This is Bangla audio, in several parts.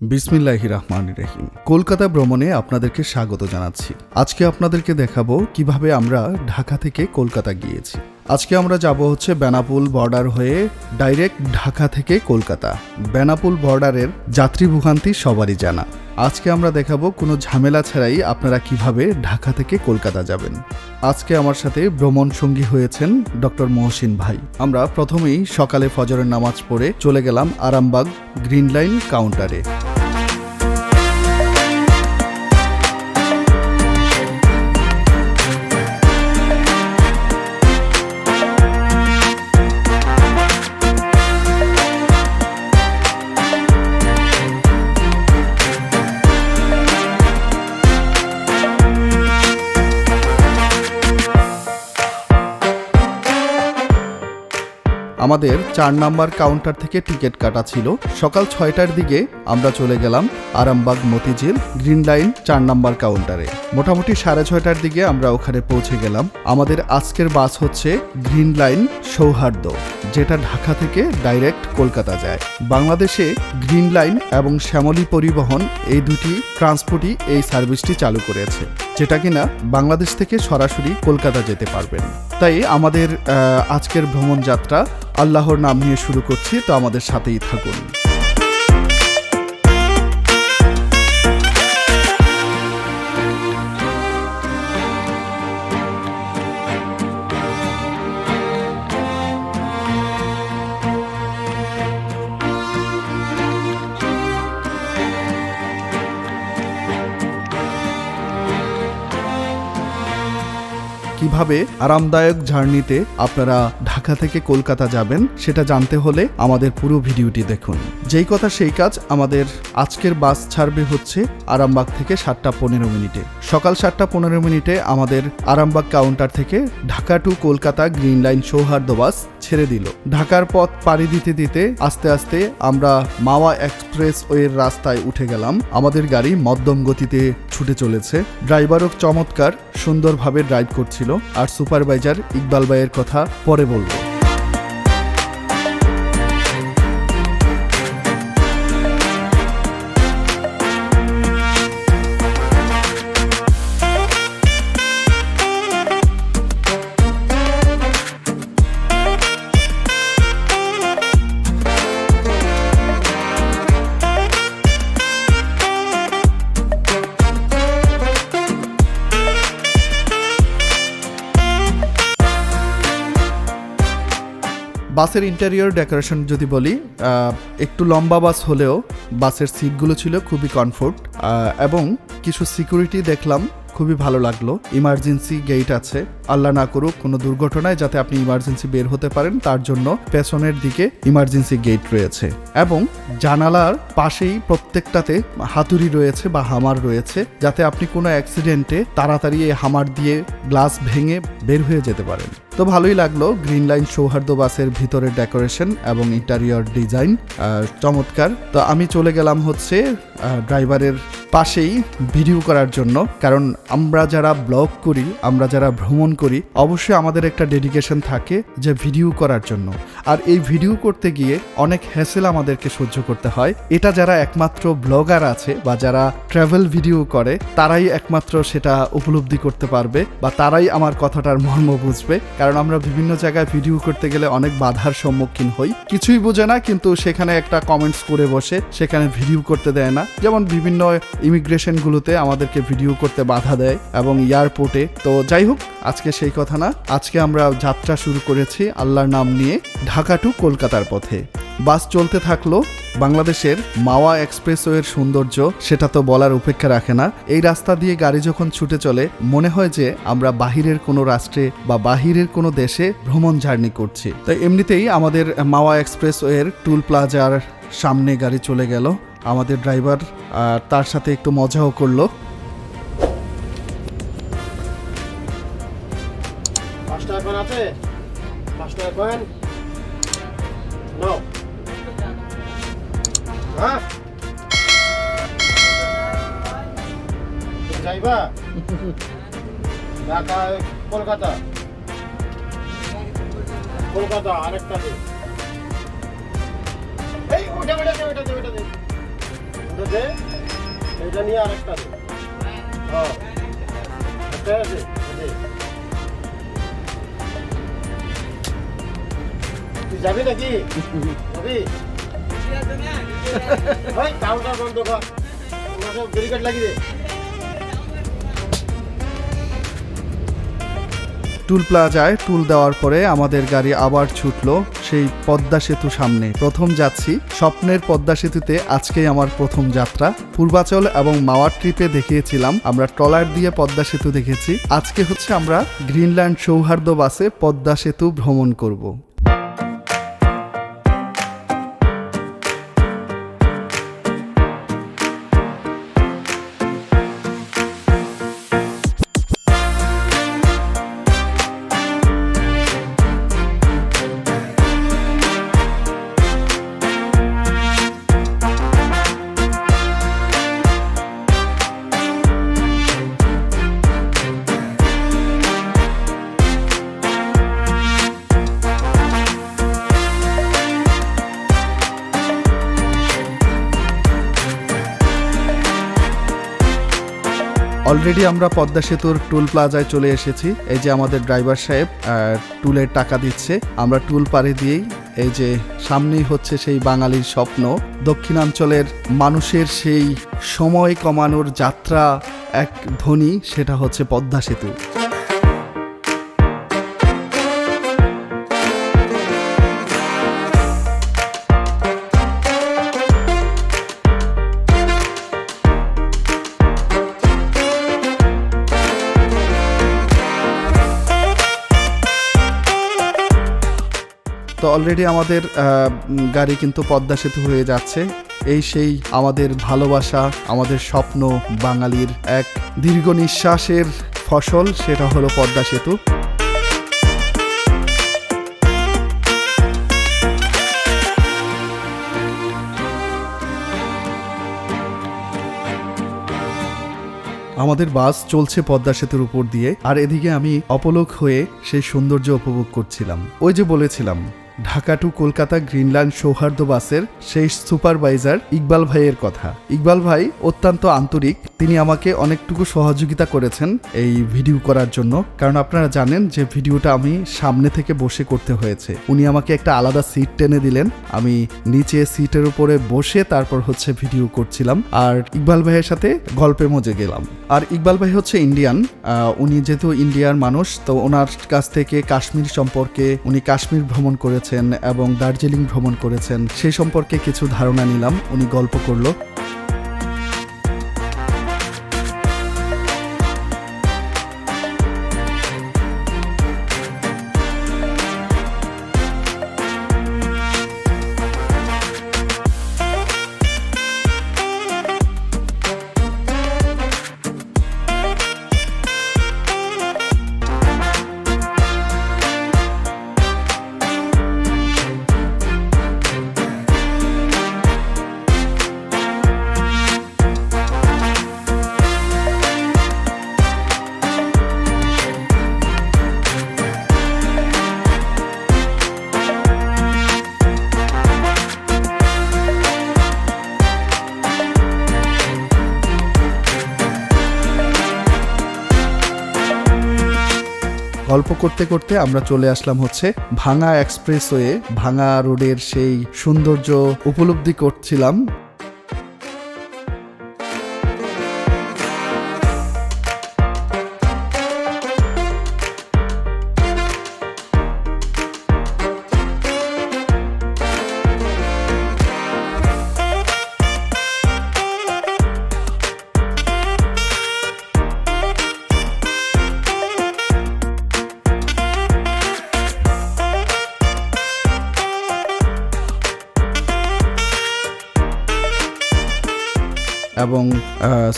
বিসমিল্লাহ রহমান রহিম। কলকাতা ভ্রমণে আপনাদেরকে স্বাগত জানাচ্ছি। আজকে আপনাদেরকে দেখাবো কীভাবে আমরা ঢাকা থেকে কলকাতা গিয়েছি। আজকে আমরা যাব হচ্ছে বেনাপুল বর্ডার হয়ে ডাইরেক্ট ঢাকা থেকে কলকাতা। বেনাপুল বর্ডারের যাত্রী ভোগান্তি সবারই জানা। আজকে আমরা দেখাবো কোনো ঝামেলা ছাড়াই আপনারা কীভাবে ঢাকা থেকে কলকাতা যাবেন। আজকে আমার সাথে ভ্রমণ সঙ্গী হয়েছেন ডক্টর মহসিন ভাই। আমরা প্রথমেই সকালে ফজরের নামাজ পড়ে চলে গেলাম আরামবাগ গ্রিন লাইন কাউন্টারে। আমাদের চার নাম্বার কাউন্টার থেকে টিকিট কাটা ছিল। সকাল ছয়টার দিকে আমরা চলে গেলাম আরামবাগ মতিঝিল গ্রিন লাইন চার নাম্বার কাউন্টারে। মোটামুটি সাড়ে ছয়টার দিকে আমরা ওখানে পৌঁছে গেলাম। আমাদের আজকের বাস হচ্ছে গ্রিন লাইন সৌহার্দ্য, যেটা ঢাকা থেকে ডাইরেক্ট কলকাতা যায়। বাংলাদেশে গ্রিন লাইন এবং শ্যামলী পরিবহন এই দুটি ট্রান্সপোর্টই এই সার্ভিসটি চালু করেছে। যেটা কিনা বাংলাদেশ থেকে সরাসরি কলকাতা যেতে পারবেন। তাই আমাদের আজকের ভ্রমণ যাত্রা আল্লাহর নাম নিয়ে শুরু করছি, তো আমাদের সাথেই থাকুন। কীভাবে আরামদায়ক জার্নিতে আপনারা ঢাকা থেকে কলকাতা যাবেন সেটা জানতে হলে আমাদের পুরো ভিডিওটি দেখুন। যেই কথা সেই কাজ আমাদের আজকের বাস ছাড়বে হচ্ছে আরামবাগ থেকে সাতটা পনেরো মিনিটে। সকাল সাতটা পনেরো মিনিটে আমাদের আরামবাগ কাউন্টার থেকে Dhaka to Kolkata green line Sauhardya bus ছেড়ে দিল। ঢাকার পথ পাড়ি দিতে দিতে আস্তে আস্তে আমরা মাওয়া এক্সপ্রেস ওয়ের রাস্তায় উঠে গেলাম। আমাদের গাড়ি মধ্যম গতিতে ছুটে চলেছে। ড্রাইভারও চমৎকার সুন্দরভাবে ড্রাইভ করছিল। আর সুপারভাইজার ইকবাল ভাইয়ের কথা পরে বলব। বাসের ইন্টেরিয়র ডেকোরেশন যদি বলি একটু লম্বা বাস হলেও বাসের সিটগুলো ছিল খুবই কমফোর্ট এবং কিছু সিকিউরিটি দেখলাম, খুবই ভালো লাগল। ইমার্জেন্সি গেট আছে, আল্লাহ না করুক কোনো দুর্ঘটনায় যাতে আপনি ইমার্জেন্সি বের হতে পারেন, তার জন্য পেছনের দিকে ইমার্জেন্সি গেট রয়েছে। এবং জানালার পাশেই প্রত্যেকটাতে হাতুড়ি রয়েছে বা হামার রয়েছে, যাতে আপনি কোনো অ্যাক্সিডেন্টে তাড়াতাড়ি এই হামার দিয়ে গ্লাস ভেঙে বের হয়ে যেতে পারেন। তো ভালোই লাগল গ্রিন লাইন সৌহার্দ্য বাসের ভিতরের ডেকোরেশন এবং ইন্টারিয়র ডিজাইন চমৎকার। তো আমি চলে গেলাম হচ্ছে ড্রাইভারের পাশেই ভিডিও করার জন্য। কারণ আমরা যারা ব্লগ করি, আমরা যারা ভ্রমণ করি, অবশ্যই আমাদের একটা ডেডিকেশন থাকে যে ভিডিও করার জন্য। আর এই ভিডিও করতে গিয়ে অনেক হ্যাসেল আমাদেরকে সহ্য করতে হয়। এটা যারা একমাত্র ব্লগার আছে বা যারা ট্রাভেল ভিডিও করে, তারাই একমাত্র সেটা উপলব্ধি করতে পারবে বা তারাই আমার কথাটার মর্ম বুঝবে। কারণ আমরা বিভিন্ন জায়গায় ভিডিও করতে গেলে অনেক বাধার সম্মুখীন হই। কিছুই বোঝে না, কিন্তু সেখানে একটা কমেন্টস করে বসে, সেখানে ভিডিও করতে দেয় না। যেমন বিভিন্ন ইমিগ্রেশনগুলোতে আমাদেরকে ভিডিও করতে বাধা দেয় এবং এয়ারপোর্টে তো যাই হোক, আজকে সেই কথা না। আজকে আমরা যাত্রা শুরু করেছি আল্লাহর নাম নিয়ে ঢাকা টু কলকাতার পথে। বাস চলতে থাকল বাংলাদেশের মাওয়া এক্সপ্রেসওয়ের সৌন্দর্য, সেটা তো বলার উপেক্ষা রাখে না। এই রাস্তা দিয়ে গাড়ি যখন ছুটে চলে, মনে হয় যে আমরা বাহিরের কোনো রাষ্ট্রে বা বাহিরের কোনো দেশে ভ্রমণ জার্নি করছি। তো এমনিতেই আমাদের মাওয়া এক্সপ্রেসওয়ের টুল প্লাজার সামনে গাড়ি চলে গেল। আমাদের ড্রাইভার তার সাথে একটু মজাও করল। পাঁচ টাকা আছে? পাঁচ টাকা হ্যাঁ? কলকাতা। কলকাতা, আরেকটা দে ওটা দে ওটা দে নিয়ে আরেকটা হ্যাঁ। একটা তুই যাবি নাকি? যাবি? টুল প্লাজায় টুল দেওয়ার পরে আমাদের গাড়ি আবার ছুটলো সেই পদ্মা সেতু সামনে। প্রথম যাচ্ছি স্বপ্নের পদ্মা সেতুতে আজকেই আমার প্রথম যাত্রা। পূর্বাচল এবং মাওয়ার ট্রিপে দেখিয়েছিলাম, আমরা ট্রলার দিয়ে পদ্মা সেতু দেখেছি। আজকে হচ্ছে আমরা গ্রিনল্যান্ড সৌহার্দ্য বাসে পদ্মা সেতু ভ্রমণ করব। অলরেডি আমরা পদ্মা সেতুর টুল প্লাজায় চলে এসেছি। এই যে আমাদের ড্রাইভার সাহেব টুলের টাকা দিচ্ছে। আমরা টুল পাড়ে দিয়েই এই যে সামনেই হচ্ছে সেই বাঙালির স্বপ্ন। দক্ষিণাঞ্চলের মানুষের সেই সময় কমানোর যাত্রা এক ধনী সেটা হচ্ছে পদ্মা সেতু। অলরেডি আমাদের গাড়ি কিন্তু পদ্মা সেতু হয়ে যাচ্ছে। এই সেই আমাদের ভালোবাসা, আমাদের স্বপ্ন বাঙালির এক দীর্ঘ নিঃশ্বাসের ফসল, সেটা হলো পদ্মা সেতু। আমাদের বাস চলছে পদ্মা সেতুর উপর দিয়ে, আর এদিকে আমি অপলোক হয়ে সেই সৌন্দর্য উপভোগ করছিলাম। ওই যে বলেছিলাম ঢাকা টু কলকাতা গ্রিনল্যান্ড সৌহার্দ্য বাসের সেই সুপারভাইজার ইকবাল ভাইয়ের কথা। ইকবাল ভাই অত্যন্ত আন্তরিক, তিনি আমাকে অনেকটুকু সহযোগিতা করেছেন এই ভিডিও করার জন্য। কারণ আপনারা জানেন যে ভিডিওটা আমি সামনে থেকে বসে করতে হয়েছে। উনি আমাকে একটা আলাদা সিট টেনে দিলেন। আমি নিচে সিটের উপরে বসে তারপর হচ্ছে ভিডিও করছিলাম। আর ইকবাল ভাইয়ের সাথে গল্পে মজে গেলাম। আর ইকবাল ভাই হচ্ছে ইন্ডিয়ান। উনি যেহেতু ইন্ডিয়ার মানুষ, তো ওনার কাছ থেকে কাশ্মীর সম্পর্কে, উনি কাশ্মীর ভ্রমণ করেছেন। এবং দার্জিলিং ভ্রমণ করেছেন সে সম্পর্কে কিছু ধারণা নিলাম। উনি গল্প করল। গল্প করতে করতে আমরা চলে আসলাম হচ্ছে ভাঙা এক্সপ্রেসওয়ে, ভাঙা রোডের সেই সৌন্দর্য উপলব্ধি করছিলাম। এবং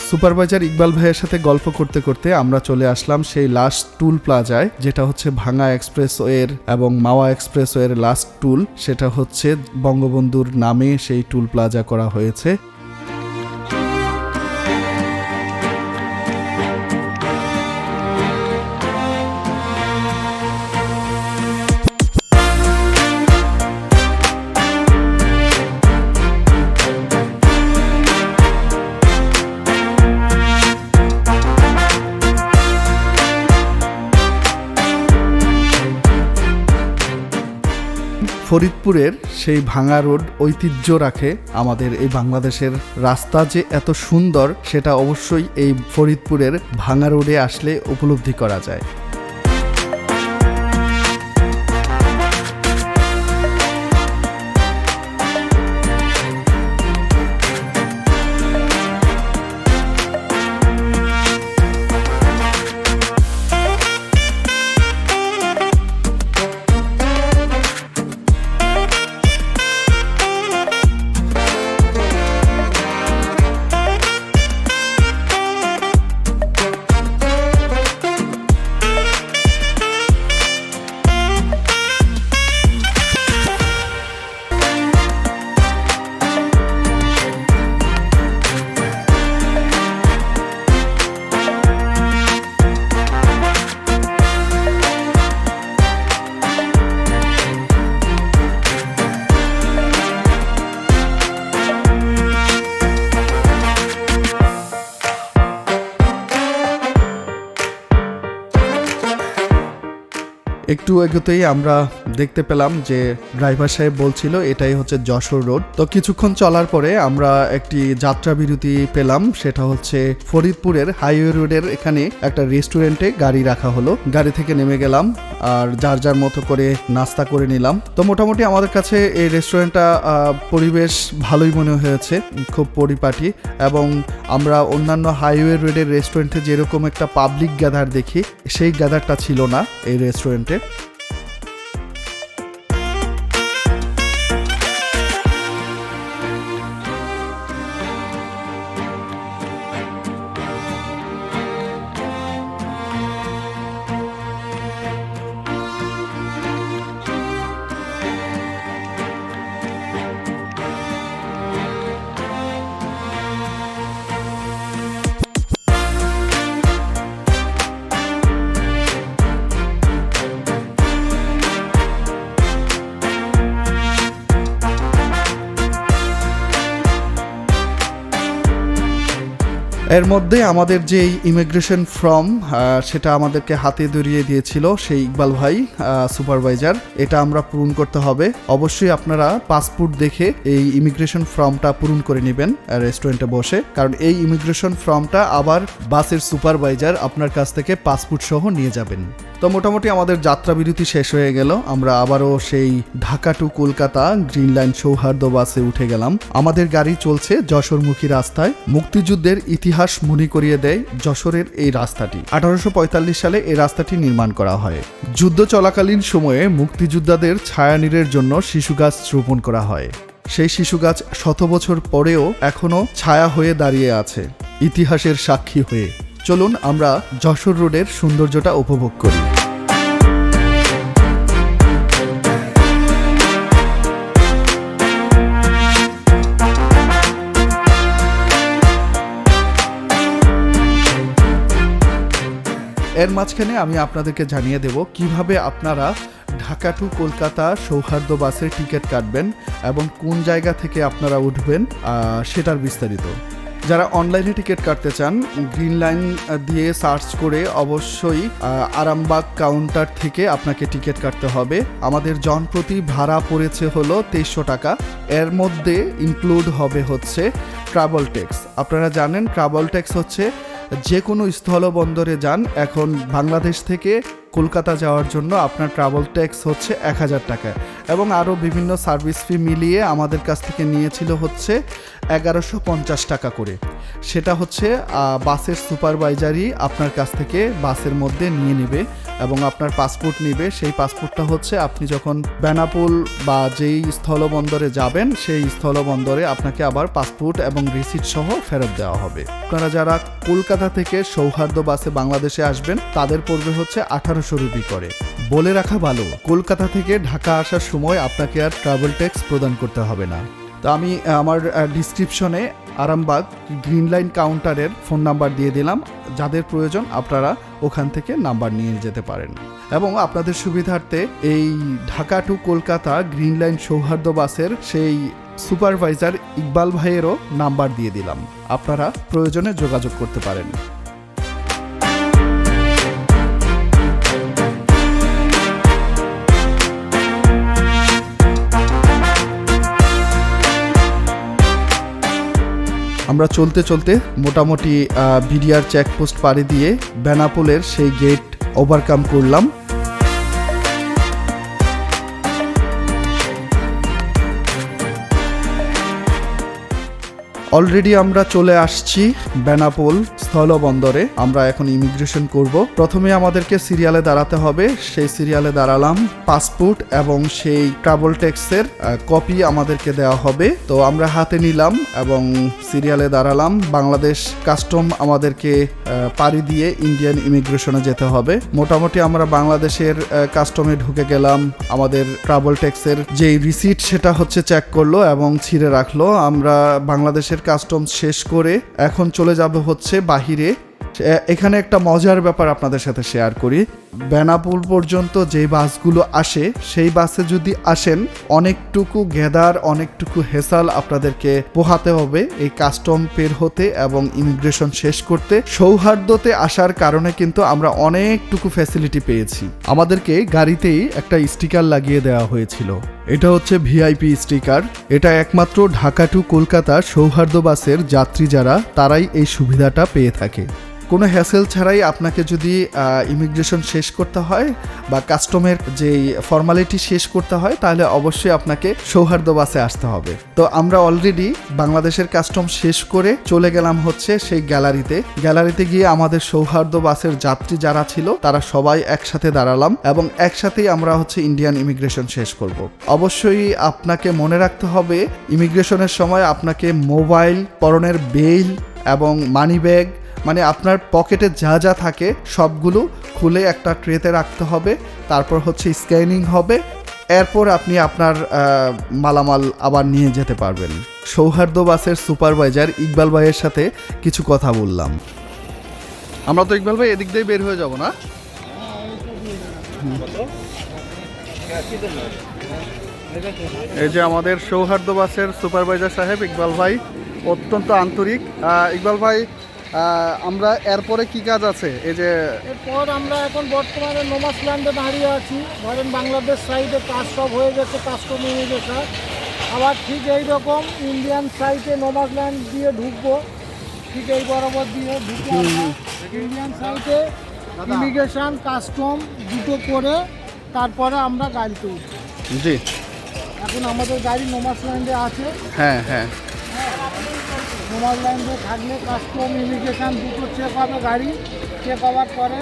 সুপারভাইজার ইকবাল ভাইয়ের সাথে গল্প করতে করতে আমরা চলে আসলাম সেই লাস্ট টুল প্লাজায় যেটা হচ্ছে ভাঙা এক্সপ্রেসওয়ের এবং মাওয়া এক্সপ্রেসওয়ের লাস্ট টুল সেটা হচ্ছে বঙ্গবন্ধুর নামে সেই টুল প্লাজা করা হয়েছে। ফরিদপুরের সেই ভাঙা রোড ঐতিহ্য রাখে আমাদের এই বাংলাদেশের রাস্তা যে এত সুন্দর, সেটা অবশ্যই এই ফরিদপুরের ভাঙা রোডে আসলে উপলব্ধি করা যায়। একটু এগোতেই আমরা দেখতে পেলাম যে ড্রাইভার সাহেব বলছিল এটাই হচ্ছে যশোর রোড। তো কিছুক্ষণ চলার পরে আমরা একটি যাত্রা বিরতি পেলাম, সেটা হচ্ছে ফরিদপুরের হাইওয়ে রোডের এখানে একটা রেস্টুরেন্টে গাড়ি রাখা হলো। গাড়ি থেকে নেমে গেলাম আর যার যার মতো করে নাস্তা করে নিলাম। তো মোটামুটি আমাদের কাছে এই রেস্টুরেন্টটা পরিবেশ ভালোই মনে হয়েছে, খুব পরিপাটি এবং আমরা অন্যান্য হাইওয়ে রোডের রেস্টুরেন্টে যেরকম একটা পাবলিক গ্যাদার দেখি, সেই গ্যাদারটা ছিল না এই রেস্টুরেন্টে। এর মধ্যে আমাদের যে ইমিগ্রেশন ফর্ম সেটা আমাদেরকে হাতে ধরিয়ে দিয়েছিল সেই ইকবাল ভাই সুপারভাইজার। এটা আমরা পূরণ করতে হবে। অবশ্যই আপনারা পাসপোর্ট দেখে এই ইমিগ্রেশন ফর্মটা পূরণ করে নেবেন রেস্টুরেন্টে বসে। কারণ এই ইমিগ্রেশন ফর্মটা আবার বাসের সুপারভাইজার আপনার কাছ থেকে পাসপোর্ট সহ নিয়ে যাবেন। তো মোটামুটি আমাদের যাত্রা বিরতি শেষ হয়ে গেল। আমরা আবারও সেই Dhaka to Kolkata green line Sauhardya বাসে উঠে গেলাম। আমাদের গাড়ি চলছে যশোরমুখী রাস্তায়। মুক্তিযুদ্ধের ইতিহাস মনে করিয়ে দেয় যশোরের এই রাস্তাটি। আঠারোশো পঁয়তাল্লিশ সালে এই রাস্তাটি নির্মাণ করা হয়। যুদ্ধ চলাকালীন সময়ে মুক্তিযোদ্ধাদের ছায়ানীরের জন্য শিশু গাছ রোপণ করা হয়। সেই শিশু গাছ শত বছর পরেও এখনও ছায়া হয়ে দাঁড়িয়ে আছে। ইতিহাসের সাক্ষী হয়ে। চলুন আমরা যশোর রোডের সৌন্দর্যটা উপভোগ করি। এর মাঝখানে আমি আপনাদেরকে জানিয়ে দেব কীভাবে আপনারা ঢাকা টু কলকাতা সৌহার্দ্য বাসের টিকিট কাটবেন এবং কোন জায়গা থেকে আপনারা উঠবেন সেটার বিস্তারিত। যারা অনলাইনে টিকিট কাটতে চান গ্রিন লাইন দিয়ে সার্চ করে অবশ্যই আরামবাগ কাউন্টার থেকে আপনাকে টিকিট কাটতে হবে। আমাদের জনপ্রতি ভাড়া পড়েছে হলো তেইশশো টাকা। এর মধ্যে ইনক্লুড হবে হচ্ছে ট্রাভেল ট্যাক্স আপনারা জানেন ট্রাভেল ট্যাক্স হচ্ছে যে কোনো স্থলবন্দরে যান। এখন বাংলাদেশ থেকে কলকাতা যাওয়ার জন্য আপনার ট্রাভেল ট্যাক্স হচ্ছে এক হাজার টাকা। এবং আরও বিভিন্ন সার্ভিস ফি মিলিয়ে আমাদের কাছ থেকে নিয়েছিল হচ্ছে এগারোশো পঞ্চাশ টাকা করে। সেটা হচ্ছে বাসের সুপারভাইজারই আপনার কাছ থেকে বাসের মধ্যে নিয়ে নেবে এবং আপনার পাসপোর্ট নেবে। সেই পাসপোর্টটা হচ্ছে আপনি যখন বেনাপুল বা যেই স্থলবন্দরে যাবেন, সেই স্থলবন্দরে আপনাকে আবার পাসপোর্ট এবং রিসিট সহ ফেরত দেওয়া হবে। আপনারা যারা কলকাতা থেকে সৌহার্দ্য বাসে বাংলাদেশে আসবেন, তাদের পড়বে হচ্ছে আঠারোশো রুপি করে। বলে রাখা ভালো, কলকাতা থেকে ঢাকা আসার সময় আপনাকে আর ট্রাভেল ট্যাক্স প্রদান করতে হবে না। তো আমি আমার ডিসক্রিপশনে আরামবাগ গ্রিন লাইন কাউন্টারের ফোন নাম্বার দিয়ে দিলাম। যাদের প্রয়োজন আপনারা ওখান থেকে নাম্বার নিয়ে যেতে পারেন। এবং আপনাদের সুবিধার্থে এই Dhaka to Kolkata green line Sauhardya বাসের সেই সুপারভাইজার ইকবাল ভাইয়েরও নাম্বার দিয়ে দিলাম। আপনারা প্রয়োজনে যোগাযোগ করতে পারেন। আমরা চলতে চলতে মোটামুটি বিডিআর চেকপোস্ট পাড়ে দিয়ে বেনাপোলের সেই গেট ওভারকাম করলাম। অলরেডি আমরা চলে আসছি বেনাপোল স্থলবন্দরে। আমরা এখন ইমিগ্রেশন করব। প্রথমে আমাদেরকে সিরিয়ালে দাঁড়াতে হবে। সেই সিরিয়ালে দাঁড়ালাম পাসপোর্ট এবং সেই ট্রাভেল ট্যাক্সের কপি আমাদেরকে দেওয়া হবে। তো আমরা হাতে নিলাম এবং সিরিয়ালে দাঁড়ালাম। বাংলাদেশ কাস্টম আমাদেরকে পাড়ি দিয়ে ইন্ডিয়ান ইমিগ্রেশনে যেতে হবে। মোটামুটি আমরা বাংলাদেশের কাস্টমে ঢুকে গেলাম। আমাদের ট্রাভেল ট্যাক্সের যেই রিসিট সেটা হচ্ছে চেক করল এবং ছিঁড়ে রাখল। আমরা বাংলাদেশের কাস্টম শেষ করে এখন চলে যাবে হচ্ছে বাহিরে। এখানে একটা মজার ব্যাপার আপনাদের সাথে শেয়ার করি। বেনাপুল পর্যন্ত যে বাসগুলো আসে, সেই বাসে যদি আসেন, অনেকটুকু গেদার, অনেকটুকু হেসাল আপনাদেরকে পোহাতে হবে এই কাস্টম পের হতে এবং ইমিগ্রেশন শেষ করতে। সৌহার্দ্যতে আসার কারণে কিন্তু আমরা অনেকটুকু ফ্যাসিলিটি পেয়েছি। আমাদেরকে গাড়িতেই একটা স্টিকার লাগিয়ে দেওয়া হয়েছিল। এটা হচ্ছে ভিআইপি স্টিকার এটা একমাত্র ঢাকা টু কলকাতা সৌহার্দ্য বাসের যাত্রী যারা, তারাই এই সুবিধাটা পেয়ে থাকে। কোনো হ্যাসেল ছাড়াই আপনাকে যদি ইমিগ্রেশন শেষ করতে হয় বা কাস্টমের যেই ফর্মালিটি শেষ করতে হয়, তাহলে অবশ্যই আপনাকে সৌহার্দ্য বাসে আসতে হবে। তো আমরা অলরেডি বাংলাদেশের কাস্টম শেষ করে চলে গেলাম হচ্ছে সেই গ্যালারিতে গ্যালারিতে গিয়ে আমাদের সৌহার্দ্য বাসের যাত্রী যারা ছিল, তারা সবাই একসাথে দাঁড়ালাম এবং একসাথেই আমরা হচ্ছে ইন্ডিয়ান ইমিগ্রেশন শেষ করব। অবশ্যই আপনাকে মনে রাখতে হবে ইমিগ্রেশনের সময় আপনাকে মোবাইল পরনের বেইল এবং মানি ব্যাগ মানে আপনার পকেটে যা যা থাকে সবগুলো খুলে একটা ট্রেতে রাখতে হবে, তারপর হচ্ছে স্ক্যানিং হবে, এরপর আপনি আপনার মালামাল আবার নিয়ে যেতে পারবেন। সৌহার্দ্য বাসের সুপারভাইজার ইকবাল ভাইয়ের সাথে কিছু কথা বললাম। আমরা তো ইকবাল ভাই এদিক দিয়ে বের হয়ে যাব না? এই যে আমাদের সৌহার্দ্য বাসের সুপারভাইজার সাহেব ইকবাল ভাই, অত্যন্ত আন্তরিক। ইকবাল ভাই আমরা এরপরে কি কাজ আছে? এই যে এরপর আমরা এখন বর্তমানে নোমাস ল্যান্ডে দাঁড়িয়ে আছি। ধরেন বাংলাদেশ সাইডে কাজ সব হয়ে গেছে কাস্টম ইমিগ্রেশন আবার ঠিক এই রকম ইন্ডিয়ান সাইডে নোমাস ল্যান্ড দিয়ে ঢুকবো। ঠিক এই বরাবর দিয়ে ঢুকে আমরা ইন্ডিয়ান সাইডে ইমিগ্রেশন কাস্টম দুটো করে তারপরে আমরা গাড়িতে উঠবো জি। এখন আমাদের গাড়ি নোমাস ল্যান্ডে আছে। হ্যাঁ। হ্যাঁ নোমাস ল্যান্ডে থাকলে কাস্টম ইমিগ্রেশন দুটো চেক হবে গাড়ি। চেক হওয়ার পরে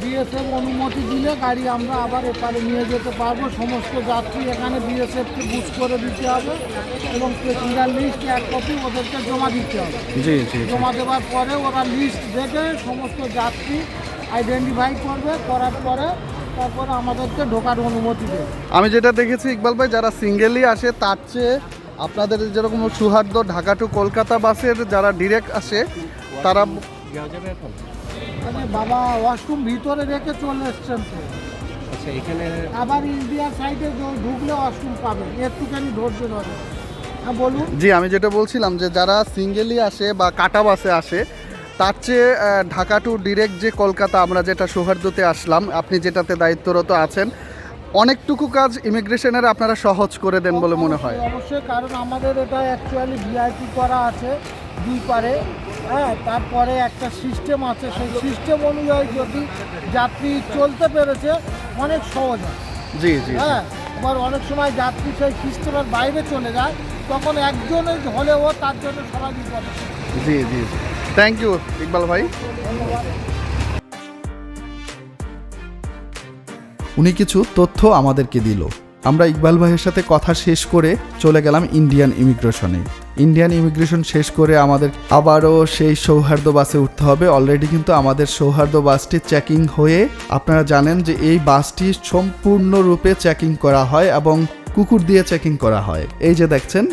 বিএসএফ অনুমতি দিলে গাড়ি আমরা আবার এপারে নিয়ে যেতে পারব। সমস্ত যাত্রী এখানে বিএসএফকে বুক করে দিতে হবে এবং প্যাসেঞ্জার লিস্ট এক কপি ওদেরকে জমা দিতে হবে। জি জি জমা দেওয়ার পরে ওরা লিস্ট দেখে সমস্ত যাত্রী আইডেন্টিফাই করবে করার পরে তারপরে আমাদেরকে ঢোকার অনুমতি দেবে। আমি যেটা দেখেছি ইকবাল ভাই যারা সিঙ্গেলি আসে তার চেয়ে আপনাদের যেরকম সুহার্দ্য ঢাকা টু কলকাতা বাসের যারা ডিরেক্ট আসে তারা মানে বাবা ওয়াশরুম ভিতরে রেখে চলে এসছেন তো। আচ্ছা এখানে আবার ইন্ডিয়া সাইডে ঢুকলে ওয়াশরুম পাবেন। একটুখানি ধৈর্য ধরে। হ্যাঁ বলুন। জি আমি যেটা বলছিলাম যে যারা সিঙ্গেলি আসে বা কাটা বাসে আসে তার চেয়ে ঢাকা টু ডিরেক্ট যে কলকাতা আমরা যেটা সৌহার্দ্যতে আসলাম আপনি যেটাতে দায়িত্বরত আছেন অনেকটুকু কাজ ইমিগ্রেশনের আপনারা সহজ করে দেন বলে মনে হয়। অবশ্যই, কারণ আমাদের এটা অ্যাকচুয়ালি ভিআইপি করা আছে দুই পারে। হ্যাঁ তারপরে একটা সিস্টেম আছে। সেই সিস্টেম অনুযায়ী যদি যাত্রী চলতে পেরেছে অনেক সহজ হয়। জি জি। হ্যাঁ আবার অনেক সময় যাত্রী সেই সিস্টেমের বাইরে চলে যায় তখন একজনের হলেও তার জন্য সবাই বিপদে। জি জি থ্যাংক ইউ ইকবাল ভাই। উনি কিছু তথ্য আমাদেরকে দিল। আমরা ইকবাল ভাইয়ের সাথে কথা শেষ করে চলে গেলাম ইন্ডিয়ান ইমিগ্রেশনে। ইন্ডিয়ান ইমিগ্রেশন শেষ করে আমাদের আবারও সেই সৌহার্দ বাসে উঠতে হবে। অলরেডি কিন্তু আমাদের সৌহার্দ্য বাসটি চেকিং হয়ে আপনারা জানেন যে এই বাসটি সম্পূর্ণরূপে চেকিং করা হয় এবং কুকুর দিয়ে চেকিং করা হয়। এই যে দেখছেন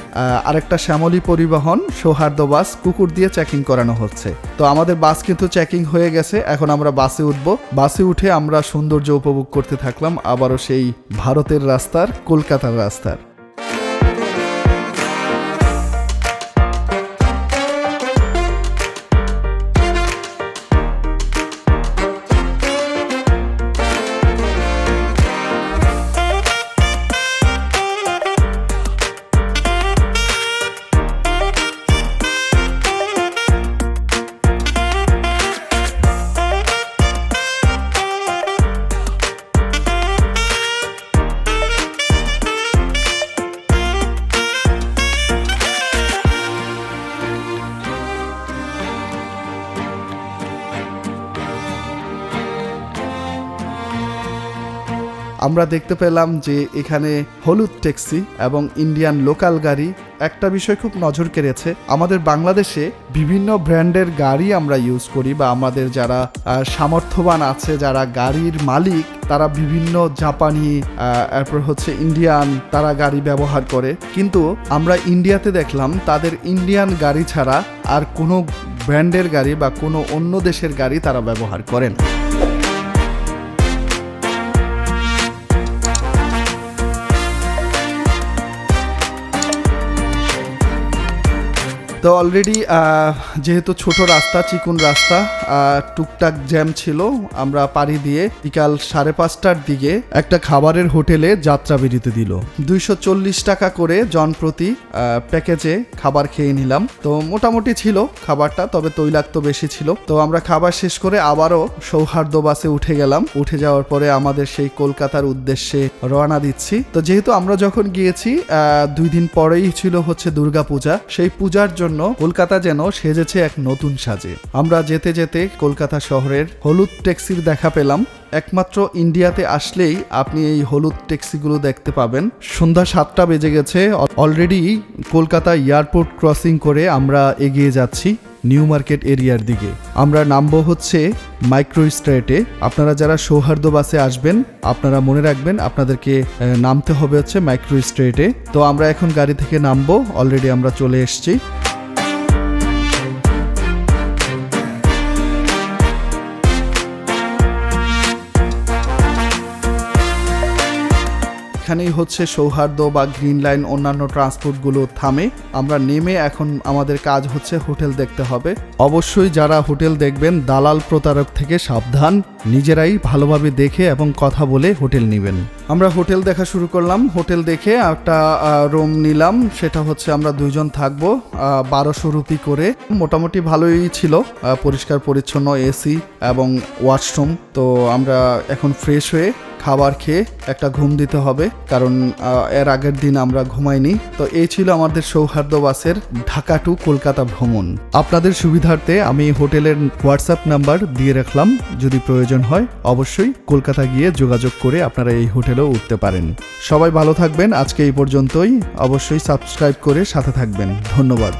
আরেকটা শ্যামলী পরিবহন, সৌহার্দ্য বাস, কুকুর দিয়ে চেকিং করানো হচ্ছে। তো আমাদের বাস কিন্তু চেকিং হয়ে গেছে, এখন আমরা বাসে উঠবো। বাসে উঠে আমরা সৌন্দর্য উপভোগ করতে থাকলাম, আবারও সেই ভারতের রাস্তার, কলকাতার রাস্তার। আমরা দেখতে পেলাম যে এখানে হলুদ ট্যাক্সি এবং ইন্ডিয়ান লোকাল গাড়ি একটা বিষয় খুব নজর কেড়েছে। আমাদের বাংলাদেশে বিভিন্ন ব্র্যান্ডের গাড়ি আমরা ইউজ করি বা আমাদের যারা সামর্থ্যবান আছে, যারা গাড়ির মালিক, তারা বিভিন্ন জাপানি এরপর হচ্ছে ইন্ডিয়ান তারা গাড়ি ব্যবহার করে। কিন্তু আমরা ইন্ডিয়াতে দেখলাম তাদের ইন্ডিয়ান গাড়ি ছাড়া আর কোনো ব্র্যান্ডের গাড়ি বা কোনো অন্য দেশের গাড়ি তারা ব্যবহার করেন তো অলরেডি যেহেতু ছোট রাস্তা, চিকুন রাস্তা টুকটাক জ্যাম ছিল, আমরা পাড়ি দিয়ে বিকাল সাড়ে পাঁচটার দিকে একটা খাবারের হোটেলে যাত্রা বিরতি দিল। দুইশো চল্লিশ টাকা করে জন প্রতি প্যাকেজে খাবার খেয়ে নিলাম। তো মোটামুটি ছিল খাবারটা, তবে তৈলাক্ত বেশি ছিল। তো আমরা খাবার শেষ করে আবারও সৌহার্দ্য বাসে উঠে গেলাম। উঠে যাওয়ার পরে আমাদের সেই কলকাতার উদ্দেশ্যে রওনা দিচ্ছি। তো যেহেতু আমরা যখন গিয়েছি দুই দিন পরেই ছিল হচ্ছে দুর্গা পূজা সেই পূজার জন্য কলকাতা যেন সেজেছে এক নতুন সাজে। আমরা যেতে যেতে কলকাতা শহরের হলুদ ট্যাক্সির দেখা পেলাম। একমাত্র ইন্ডিয়াতে আসলেই আপনি এই হলুদ ট্যাক্সিগুলো দেখতে পাবেন। সন্ধ্যা সাতটা বেজে গেছে। অলরেডি কলকাতা এয়ারপোর্ট ক্রসিং করে আমরা এগিয়ে যাচ্ছি নিউ মার্কেট এরিয়ার দিকে। আমরা নামবো হচ্ছে মাইক্রো স্ট্রেটে। আপনারা যারা সৌহার্দ্য বাসে আসবেন, আপনারা মনে রাখবেন আপনাদেরকে নামতে হবে হচ্ছে মাইক্রো স্ট্রেটে। তো আমরা এখন গাড়ি থেকে নামবো। অলরেডি আমরা চলে এসেছি। এখানেই হচ্ছে সৌহার্দ্য বা গ্রিন লাইন অন্যান্য ট্রান্সপোর্টগুলো থামে। আমরা নেমে এখন আমাদের কাজ হচ্ছে হোটেল দেখতে হবে। অবশ্যই যারা হোটেল দেখবেন, দালাল প্রতারক থেকে সাবধান। নিজেরাই ভালোভাবে দেখে এবং কথা বলে হোটেল নেবেন। আমরা হোটেল দেখা শুরু করলাম। হোটেল দেখে একটা রুম নিলাম। সেটা হচ্ছে আমরা দুইজন থাকব বারোশো রুপি করে। মোটামুটি ভালোই ছিল পরিষ্কার, পরিচ্ছন্ন এসি এবং ওয়াশরুম তো আমরা এখন ফ্রেশ হয়ে খাবার খেয়ে একটা ঘুম দিতে হবে, কারণ এর আগের দিন আমরা ঘুমাইনি। তো এই ছিল আমাদের সৌহার্দ্য বাসের ঢাকা টু কলকাতা ভ্রমণ। আপনাদের সুবিধার্থে আমি হোটেলের হোয়াটসঅ্যাপ নাম্বার দিয়ে রাখলাম। যদি প্রয়োজন হয়, অবশ্যই কলকাতা গিয়ে যোগাযোগ করে আপনারা এই হোটেলেও উঠতে পারেন। সবাই ভালো থাকবেন। আজকে এই পর্যন্তই। অবশ্যই সাবস্ক্রাইব করে সাথে থাকবেন। ধন্যবাদ।